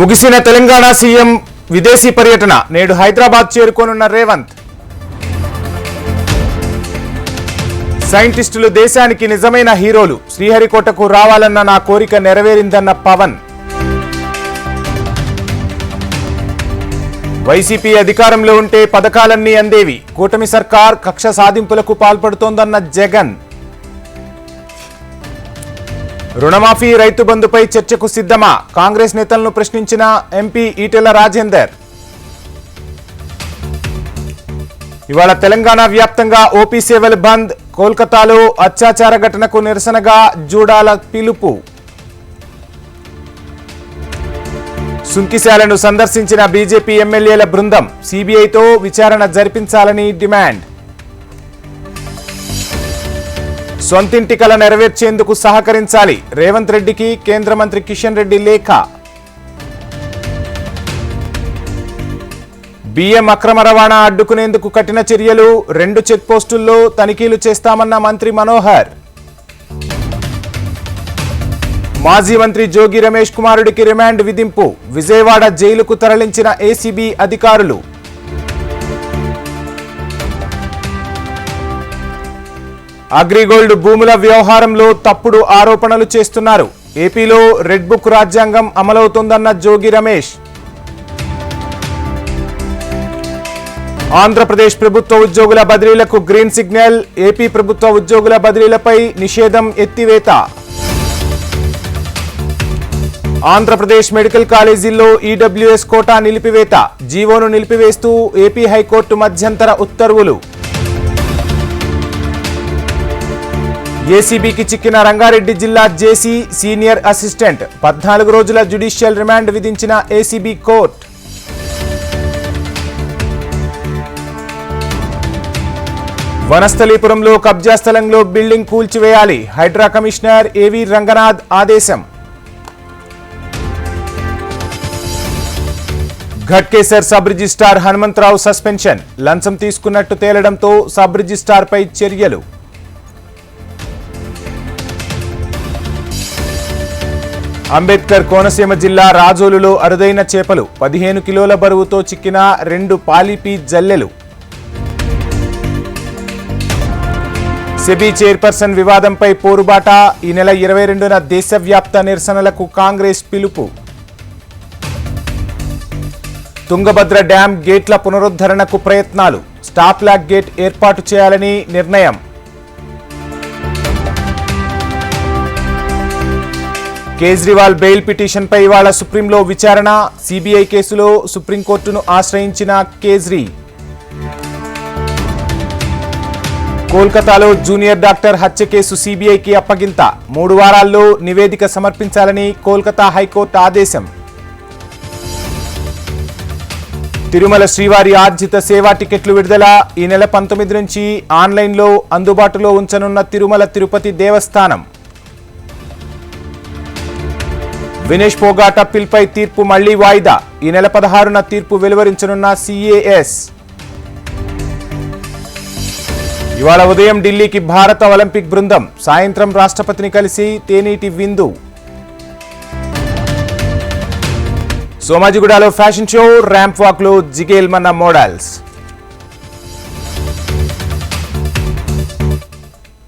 ముగిసిన తెలంగాణ సీఎం విదేశీ పర్యటన నేడు హైదరాబాద్ చేరుకోనున్న రేవంత్. సైంటిస్టులు దేశానికి నిజమైన హీరోలు శ్రీహరికోటకు రావాలన్న నా కోరిక నెరవేరిందన్న పవన్. వైసీపీ అధికారంలో ఉంటే పథకాలన్నీ అందేవి. కూటమి సర్కార్ కక్ష సాధింపులకు పాల్పడుతోందన్న జగన్. రుణమాఫీ రైతు బంధుపై చర్చకు సిద్ధమా? కాంగ్రెస్ నేతలను ప్రశ్నించిన ఎంపీ ఈటెల రాజేందర్. ఇవాళ తెలంగాణ వ్యాప్తంగా ఓపీ సేవలు బంద్ కోల్కతాలో అత్యాచార ఘటనకు నిరసనగా జూడాల పిలుపు. సుంకిశాలను సందర్శించిన బీజేపీ ఎమ్మెల్యేల బృందం సీబీఐతో విచారణ జరిపించాలని డిమాండ్. సొంతింటి కల నెరవేర్చేందుకు సహకరించాలి. రేవంత్ రెడ్డికి కేంద్ర మంత్రి కిషన్ రెడ్డి లేఖ. బియ్యం అక్రమ రవాణా అడ్డుకునేందుకు కఠిన చర్యలు. రెండు చెక్ పోస్టుల్లో తనిఖీలు చేస్తామన్న మంత్రి మనోహర్. మాజీ మంత్రి జోగి రమేష్ కుమారుడికి రిమాండ్ విధింపు. విజయవాడ జైలుకు తరలించిన ఏసీబీ అధికారులు. అగ్రిగోల్డ్ భూముల వ్యవహారంలో తప్పుడు ఆరోపణలు చేస్తున్నారు. ఏపీలో రెడ్ బుక్ రాజ్యాంగం అమలవుతోందన్న జోగి రమేష్. ఆంధ్రప్రదేశ్ ప్రభుత్వ ఉద్యోగుల బదిలీలకు గ్రీన్ సిగ్నల్ ఏపీ ప్రభుత్వ ఉద్యోగుల బదిలీలపై నిషేధం ఎత్తివేత. ఆంధ్రప్రదేశ్ మెడికల్ కాలేజీల్లో ఈడబ్ల్యూఎస్ కోటా నిలిపివేత. జీవోను నిలిపివేస్తూ ఏపీ హైకోర్టు మధ్యంతర ఉత్తర్వులు. ఏసీబీకి చిక్కిన రంగారెడ్డి జిల్లా జేసీ సీనియర్ అసిస్టెంట్ పద్నాలుగు రోజుల జ్యుడిషియల్ రిమాండ్ విధించిన ఏసీబీ కోర్టు. వనస్థలీపురంలో కబ్జా స్థలంలో బిల్డింగ్ కూల్చివేయాలి. హైడ్రా కమిషనర్ ఏవి రంగనాథ్ ఆదేశం. Ghatkesar sub registrar Hanumantharao suspension. లంచం తీసుకున్నట్టు తేలడంతో సబ్ రిజిస్టార్పై చర్యలు. అంబేద్కర్ కోనసీమ జిల్లా రాజోలులో అరుదైన చేపలు పదిహేను కిలోల బరువుతో చిక్కిన రెండు పాలిపి జల్లెలు. సెబీ చైర్పర్సన్ వివాదంపై పోరుబాట ఈ నెల ఇరవై రెండున దేశవ్యాప్త నిరసనలకు కాంగ్రెస్ పిలుపు. తుంగభద్ర డ్యాం గేట్ల పునరుద్ధరణకు ప్రయత్నాలు. స్టాప్ లాక్ గేట్ ఏర్పాటు చేయాలని నిర్ణయం. కేజ్రీవాల్ బెయిల్ పిటిషన్పై ఇవాళ సుప్రీంలో విచారణ. సిబిఐ కేసులో సుప్రీంకోర్టును ఆశ్రయించిన కేజ్రీ. కోల్కతాలో జూనియర్ డాక్టర్ హత్య కేసు సిబిఐకి అప్పగింత. మూడు వారాల్లో నివేదిక సమర్పించాలని కోల్కతా హైకోర్టు ఆదేశం. తిరుమల శ్రీవారి ఆర్జిత సేవా టికెట్లు విడుదల. ఈ నెల పంతొమ్మిది నుంచి ఆన్లైన్లో అందుబాటులో ఉంచనున్న తిరుమల తిరుపతి దేవస్థానం. వినేష్ పోగాట పిల్పై తీర్పు మళ్ళీ వాయిదా. ఈ నెల పదహారున తీర్పు వెలువరించనున్న సిఏఎస్. ఇవాళ ఉదయం ఢిల్లీకి భారత ఒలింపిక్ బృందం సాయంత్రం రాష్ట్రపతిని కలిసి తేనీటి విందు. సోమాజిగూడలో ఫ్యాషన్ షో ర్యాంప్ వాక్లో జిగేల్ మన్న మోడల్స్.